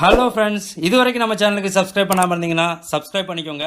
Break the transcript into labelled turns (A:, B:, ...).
A: Hello friends இது வரைக்கும் நம்ம சேனலுக்கு சப்ஸ்கிரைப் பண்ணாமல் இருந்தீங்கன்னா சப்ஸ்கிரைப் பண்ணிக்கோங்க.